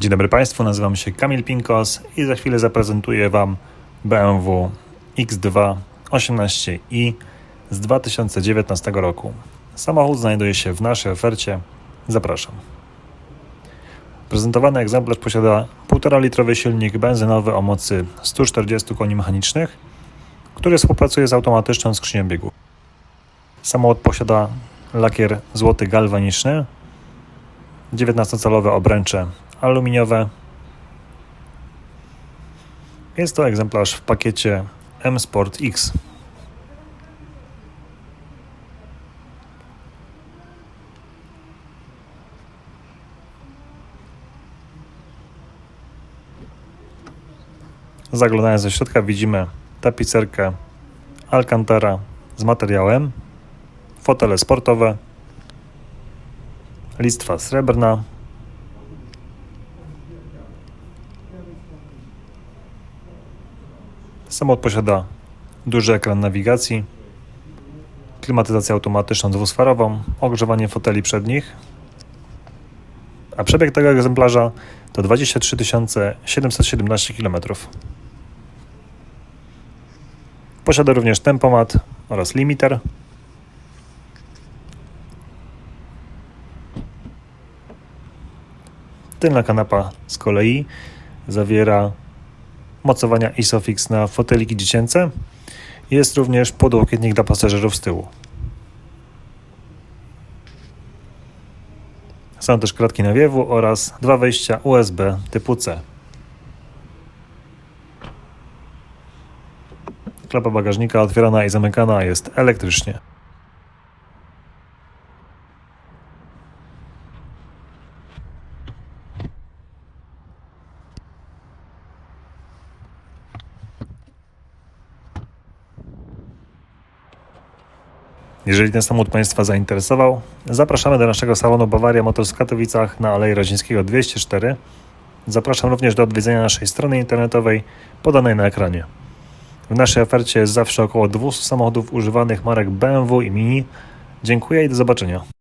Dzień dobry Państwu, nazywam się Kamil Pinkos i za chwilę zaprezentuję Wam BMW X2 18i z 2019 roku. Samochód znajduje się w naszej ofercie. Zapraszam. Prezentowany egzemplarz posiada 1,5-litrowy silnik benzynowy o mocy 140 koni mechanicznych, który współpracuje z automatyczną skrzynią biegów. Samochód posiada lakier złoty galwaniczny, 19-calowe obręcze aluminiowe. Jest to egzemplarz w pakiecie M Sport X. Zaglądając do środka widzimy tapicerkę Alcantara z materiałem, fotele sportowe, listwa srebrna, Samochód posiada duży ekran nawigacji, klimatyzację automatyczną dwusferową, ogrzewanie foteli przednich, a przebieg tego egzemplarza to 23 717 km. Posiada również tempomat oraz limiter. Tylna kanapa z kolei zawiera mocowania ISOFIX na foteliki dziecięce. Jest również podłokietnik dla pasażerów z tyłu. Są też kratki nawiewu oraz dwa wejścia USB typu C. Klapa bagażnika otwierana i zamykana jest elektrycznie. Jeżeli ten samochód Państwa zainteresował, zapraszamy do naszego salonu Bawaria Motors w Katowicach na Alei Radzińskiego 204. Zapraszam również do odwiedzenia naszej strony internetowej podanej na ekranie. W naszej ofercie jest zawsze około 200 samochodów używanych marek BMW i Mini. Dziękuję i do zobaczenia.